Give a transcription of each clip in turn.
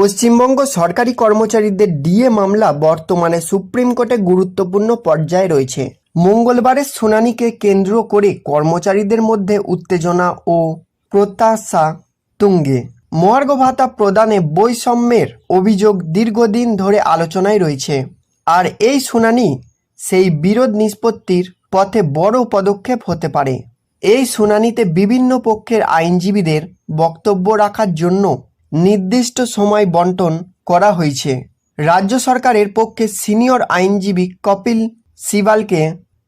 পশ্চিমবঙ্গ সরকারি কর্মচারীদের ডিএ মামলা বর্তমানে সুপ্রিম কোর্টে গুরুত্বপূর্ণ পর্যায়ে রয়েছে। মঙ্গলবারের শুনানিকে কেন্দ্র করে কর্মচারীদের মধ্যে উত্তেজনা ও প্রত্যাশা তুঙ্গে। মহার্ঘ ভাতা প্রদানে বৈষম্যের অভিযোগ দীর্ঘদিন ধরে আলোচনায় রয়েছে। আর এই শুনানি সেই বিরোধ নিষ্পত্তির পথে বড় পদক্ষেপ হতে পারে। এই শুনানিতে বিভিন্ন পক্ষের আইনজীবীদের বক্তব্য রাখার জন্য নির্দিষ্ট সময় বন্টন করা হয়েছে। রাজ্য সরকারের পক্ষে সিনিয়র আইনজীবী কপিল সিবালকে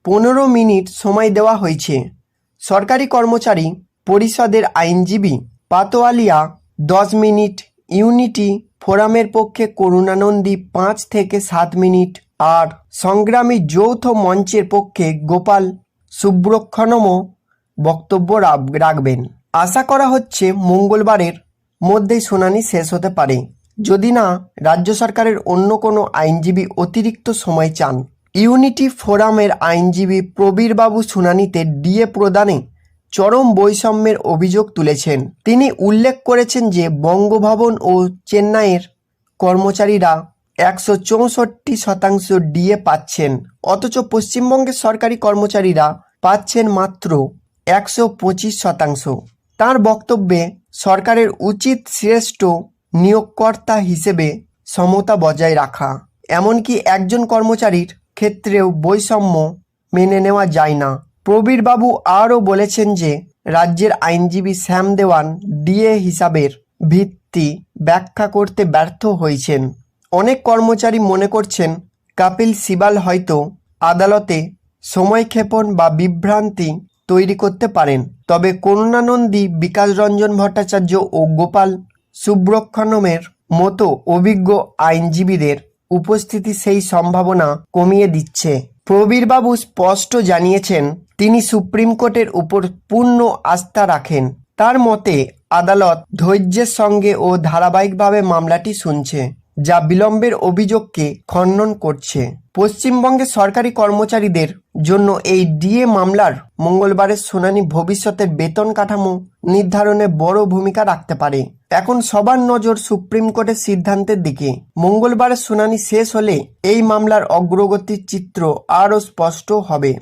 পনেরো মিনিট সময় দেওয়া হয়েছে। সরকারি কর্মচারী পরিষদের আইনজীবী পাতোয়ালিয়া দশ মিনিট, ইউনিটি ফোরামের পক্ষে করুণানন্দী পাঁচ থেকে সাত মিনিট আর সংগ্রামী যৌথ মঞ্চের পক্ষে গোপাল সুব্রক্ষণমও বক্তব্য রাখবেন। আশা করা হচ্ছে মঙ্গলবারের মধ্যেই শুনানি শেষ হতে পারে। যদি না, রাজ্য সরকারের অন্য কোনো আইনজীবী অতিরিক্ত সময় চান। ইউনিটি ফোরামের আইনজীবী প্রবীরবাবু শুনানিতে ডিএ প্রদানে চরম বৈষম্যের অভিযোগ তুলেছেন। তিনি উল্লেখ করেছেন যে, বঙ্গভবন ও চেন্নাইয়ের কর্মচারীরা একশো চৌষট্টি শতাংশ ডিএ পাচ্ছেন, অথচ পশ্চিমবঙ্গের সরকারি কর্মচারীরা পাচ্ছেন মাত্র একশো পঁচিশ শতাংশ। তার বক্তব্যে সরকারের উচিত শ্রেষ্ঠ নিয়োগকর্তা হিসেবে সমতা বজায় রাখা। এমনকি একজন কর্মচারীর ক্ষেত্রেও বৈষম্য মেনে নেওয়া যায় না। প্রবীরবাবু আরও বলেছেন যে, রাজ্যের আইনজীবী শ্যাম দেওয়ান ডিএ হিসাবের ভিত্তি ব্যাখ্যা করতে ব্যর্থ হয়েছেন। অনেক কর্মচারী মনে করছেন, কাপিল সিবাল হয়তো আদালতে সময়ক্ষেপণ বা বিভ্রান্তি তৈরি করতে পারেন। তবে করুণানন্দী বিকাশ রঞ্জন ভট্টাচার্য ও গোপাল সুব্রক্ষণমের মতো অভিজ্ঞ আইনজীবীদের উপস্থিতি সেই সম্ভাবনা কমিয়ে দিচ্ছে। প্রবীরবাবু স্পষ্ট জানিয়েছেন, তিনি সুপ্রিম কোর্টের উপর পূর্ণ আস্থা রাখেন। তার মতে, আদালত ধৈর্যের সঙ্গে ও ধারাবাহিকভাবে মামলাটি শুনছে। যা বিলম্বের অভিযোগকে খণ্ডন করছে। পশ্চিমবঙ্গের সরকারি কর্মচারীদের জন্য এই ডিএ মামলার মঙ্গলবারের শুনানি ভবিষ্যতের বেতন কাঠামো নির্ধারণে বড় ভূমিকা রাখতে পারে। এখন সবার নজর সুপ্রিম কোর্টের সিদ্ধান্তের দিকে। মঙ্গলবারের শুনানি শেষ হলে এই মামলার অগ্রগতির চিত্র আরও স্পষ্ট হবে।